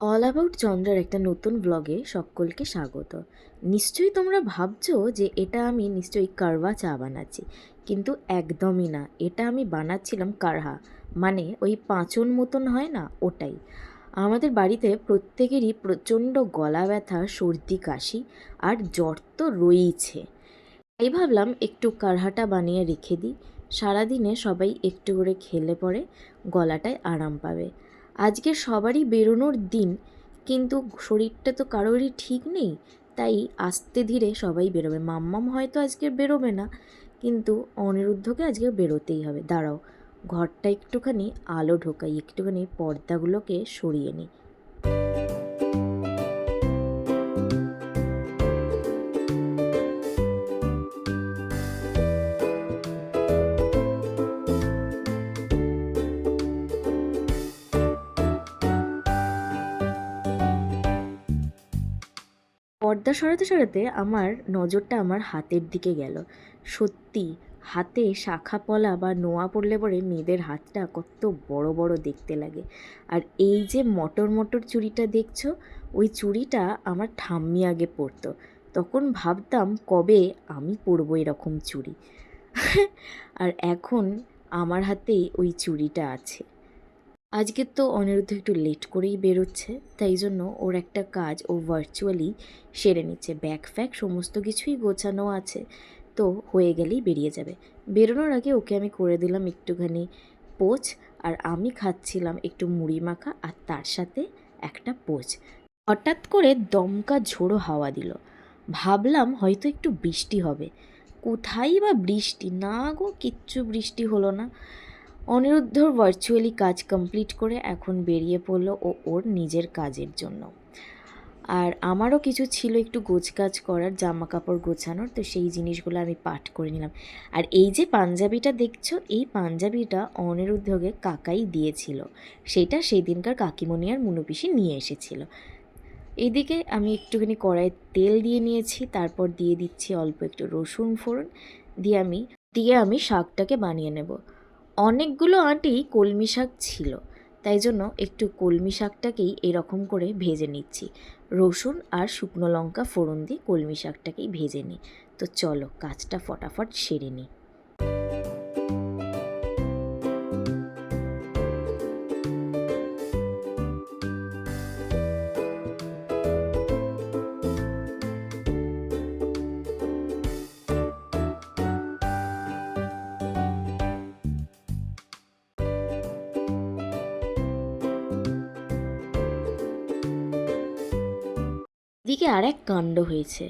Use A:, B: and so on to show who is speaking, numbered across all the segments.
A: All about চন্দ্রার একটা নতুন ব্লগে সকলকে স্বাগত। নিশ্চয়ই তোমরা ভাবছ যে এটা আমি নিশ্চয়ই কারওয়া চা বানাচ্ছি, কিন্তু একদমই না। এটা আমি বানাচ্ছিলাম কারহা মানে ওই পাঁচন মতন হয় না, ওটাই। আমাদের বাড়িতে প্রত্যেকেরই প্রচণ্ড গলা ব্যথা, সর্দি, কাশি আর জ্বর তো রয়েইছে। তাই ভাবলাম একটু কারহাটা বানিয়ে রেখে দিই। সারাদিনে সবাই একটু করে খেলে পরে গলাটায় আরাম পাবে। আজকে সবারই বেরোনোর দিন, কিন্তু শরীরটা তো কারোরই ঠিক নেই, তাই আস্তে ধীরে সবাই বেরোবে। মাম্মাম হয়তো আজকে বেরোবে না, কিন্তু অনিরুদ্ধকে আজকে বেরোতেই হবে। দাঁড়াও, ঘরটা একটুখানি আলো ঢোকাই, একটুখানি পর্দাগুলোকে সরিয়ে নিই। পর্দা সরাতে সরাতে আমার নজরটা আমার হাতের দিকে গেল। সত্যি, হাতে শাখা পলা বা নোয়া পড়লে পরে মেয়েদের হাতটা কত বড় বড় দেখতে লাগে। আর এই যে মটর মটর চুড়িটা দেখছ, ওই চুড়িটা আমার ঠাম্মি আগে পরতো। তখন ভাবতাম কবে আমি পরবো এরকম চুড়ি। আর এখন আমার হাতেই ওই চুড়িটা আছে। আজকে তো অনিরুদ্ধ একটু লেট করেই বেরোচ্ছে, তাই জন্য ওর একটা কাজ ও ভার্চুয়ালি সেরে নিচ্ছে। ব্যাগ ফ্যাগ সমস্ত কিছুই গোছানো আছে, তো হয়ে গেলেই বেরিয়ে যাবে। বেরোনোর আগে ওকে আমি করে দিলাম একটুখানি পোচ আর আমি খাচ্ছিলাম একটু মুড়ি মাখা, আর তার সাথে একটা পোচ হঠাৎ করে দমকা ঝোড়ো হাওয়া দিল। ভাবলাম হয়তো একটু বৃষ্টি হবে। কোথায় বা বৃষ্টি? না গো, কিচ্ছু বৃষ্টি হলো না। অনিরুদ্ধর ভার্চুয়ালি কাজ কমপ্লিট করে এখন বেরিয়ে পড়ল ও ওর নিজের কাজের জন্য। আর আমারও কিছু ছিল একটু গোছকাজ করার জামা কাপড় গোছানোর, তো সেই জিনিসগুলো আমি পাঠ করে নিলাম। আর এই যে পাঞ্জাবিটা দেখছ, এই পাঞ্জাবিটা অনিরুদ্ধকে কাকাই দিয়েছিল। সেটা সেই দিনকার কাকিমণি আর মুনুপিসি নিয়ে এসেছিল। এদিকে আমি একটুখানি কড়াইয়ে তেল দিয়ে নিয়েছি, তারপর দিয়ে দিচ্ছি অল্প একটু রসুন ফোড়ন, দিয়ে আমি দিয়ে আমি শাকটাকে বানিয়ে নেব। অনেকগুলো আঁটি কলমি শাক ছিল, তাই জন্য একটু কলমি শাকটাকেই এরকম করে ভেজে নিচ্ছি। রসুন আর শুকনো লঙ্কা ফোড়ন দিয়ে কলমি শাকটাকেই ভেজে নিই। তো চলো, কাজটা ফটাফট সেরে নিই। এদিকে আর এক কাণ্ড হয়েছে।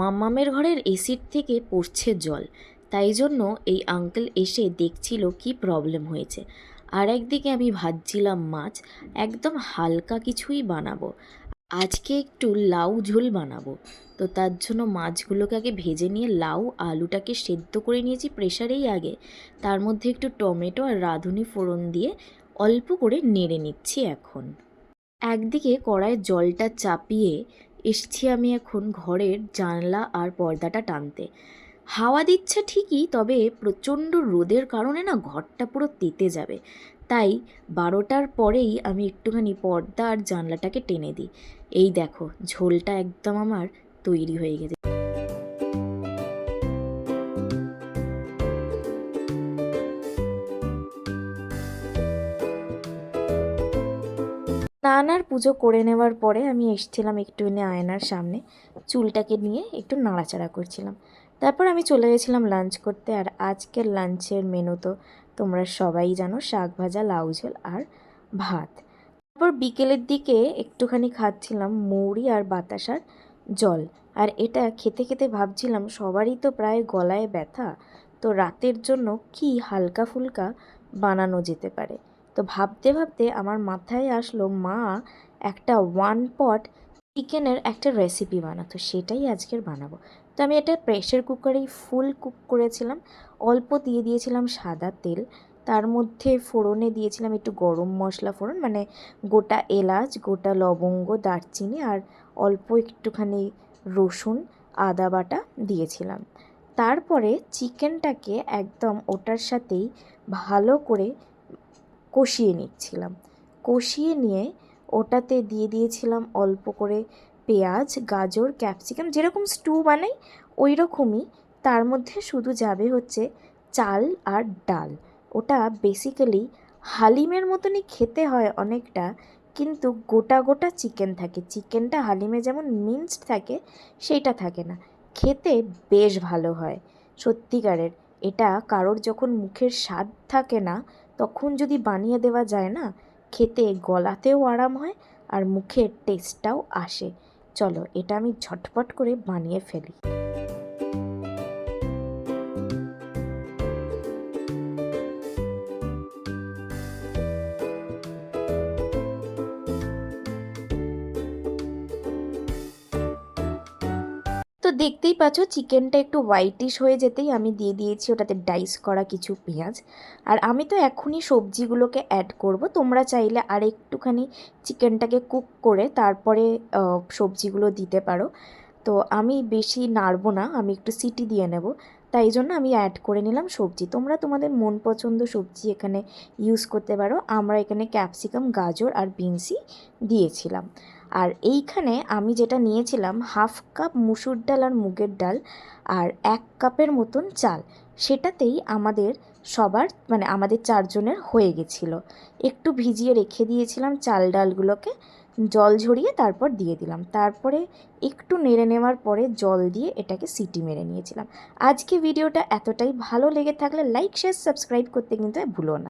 A: মামামের ঘরের এসির থেকে পড়ছে জল। তাই জন্য এই আঙ্কেল এসে দেখছিল কি প্রবলেম হয়েছে। আর একদিকে আমি ভাজছিলাম মাছ, একদম হালকা কিছুই বানাবো। আজকে একটু লাউ ঝোল বানাবো। তো তার জন্য মাছগুলোকে আগে ভেজে নিয়ে লাউ আলুটাকে সেদ্ধ করে নিয়েছি প্রেশারেই আগে। তার মধ্যে একটু টমেটো আর রাঁধুনি ফোড়ন দিয়ে অল্প করে নেড়ে নিচ্ছি এখন। একদিকে কড়াইয়ের জলটা চাপিয়ে এসছি আমি এখন ঘরের জানলা আর পর্দাটা টানতে। হাওয়া দিচ্ছে ঠিকই, তবে প্রচণ্ড রোদের কারণে না ঘরটা পুরো তেতে যাবে। তাই বারোটার পরেই আমি একটুখানি পর্দা আর জানলাটাকে টেনে দিই। এই দেখো, ঝোলটা একদম আমার তৈরি হয়ে গেছে। স্নানার পুজো করে নেওয়ার পরে আমি এসেছিলাম একটু এনে আয়নার সামনে। চুলটাকে নিয়ে একটু নাড়াচাড়া করছিলাম। তারপর আমি চলে গেছিলাম লাঞ্চ করতে আর আজকের লাঞ্চের মেনু তো তোমরা সবাই জানো, শাক ভাজা, লাউ ঝোল আর ভাত। তারপর বিকেলের দিকে একটুখানি খাচ্ছিলাম মৌরি আর বাতাসার জল। আর এটা খেতে খেতে ভাবছিলাম, সবারই তো প্রায় গলায় ব্যথা, তো রাতের জন্য কি হালকা ফুলকা বানানো যেতে পারে? তো ভাবতে ভাবতে আমার মাথায় আসলো, মা, একটা ওয়ান পট চিকেনের একটা রেসিপি বানাতো, সেটাই আজকের বানাবো। তো আমি এটা প্রেশার কুকারেই ফুল কুক করেছিলাম। অল্প দিয়ে দিয়েছিলাম সাদা তেল, তার মধ্যে ফোড়নে দিয়েছিলাম একটু গরম মশলা ফোড়ন মানে গোটা এলাচ, গোটা লবঙ্গ, দারচিনি আর অল্প একটুখানি রসুন, আদা বাটা দিয়েছিলাম। তারপরে চিকেনটাকে একদম ওটার সাথেই ভালো করে কষিয়ে নিচ্ছিলাম। কষিয়ে নিয়ে ওটাতে দিয়ে দিয়েছিলাম অল্প করে পেঁয়াজ, গাজর, ক্যাপসিকাম, যেরকম স্টু বানাই ওই রকমই তার মধ্যে শুধু যাবে হচ্ছে চাল আর ডাল। ওটা বেসিক্যালি হালিমের মতনই খেতে হয় অনেকটা, কিন্তু গোটা গোটা চিকেন থাকে। চিকেনটা হালিমে যেমন মিন্সড থাকে সেইটা থাকে না। খেতে বেশ ভালো হয়। সত্যিকারের, এটা কারোর যখন মুখের স্বাদ থাকে না তখন যদি বানিয়ে দেওয়া যায় না, খেতে গলাতেও আরাম হয় আর মুখের টেস্টটাও আসে। চলো, এটা আমি ঝটপট করে বানিয়ে ফেলি। দেখতেই পাচ্ছ চিকেনটা একটু হোয়াইটিশ হয়ে যেতেই আমি দিয়ে দিয়েছি ওটাতে ডাইস করা কিছু পেঁয়াজ। আর আমি তো এখনই সবজিগুলোকে অ্যাড করব। তোমরা চাইলে আর একটুখানি চিকেনটাকে কুক করে তারপরে সবজিগুলো দিতে পারো। তো আমি বেশি নাড়বো না, আমি একটু সিটি দিয়ে নেব। তাই জন্য আমি অ্যাড করে নিলাম সবজি। তোমরা তোমাদের মন পছন্দ সবজি এখানে ইউজ করতে পারো। আমরা এখানে ক্যাপসিকাম গাজর আর বিনসি দিয়েছিলাম। আর এইখানে আমি যেটা নিয়েছিলাম, হাফ কাপ মুসুর ডাল আর মুগের ডাল আর এক কাপের মতন চাল। সেটাতেই আমাদের সবার মানে আমাদের চারজনের হয়ে গেছিল। একটু ভিজিয়ে রেখে দিয়েছিলাম চাল ডালগুলোকে, জল ঝরিয়ে তারপর দিয়ে দিলাম। তারপরে একটু নেড়ে নেওয়ার পরে জল দিয়ে এটাকে সিটি মেরে নিয়েছিলাম। আজকে ভিডিওটা এতটাই। ভালো লেগে থাকলে লাইক, শেয়ার, সাবস্ক্রাইব করতে কিন্তু ভুলো না।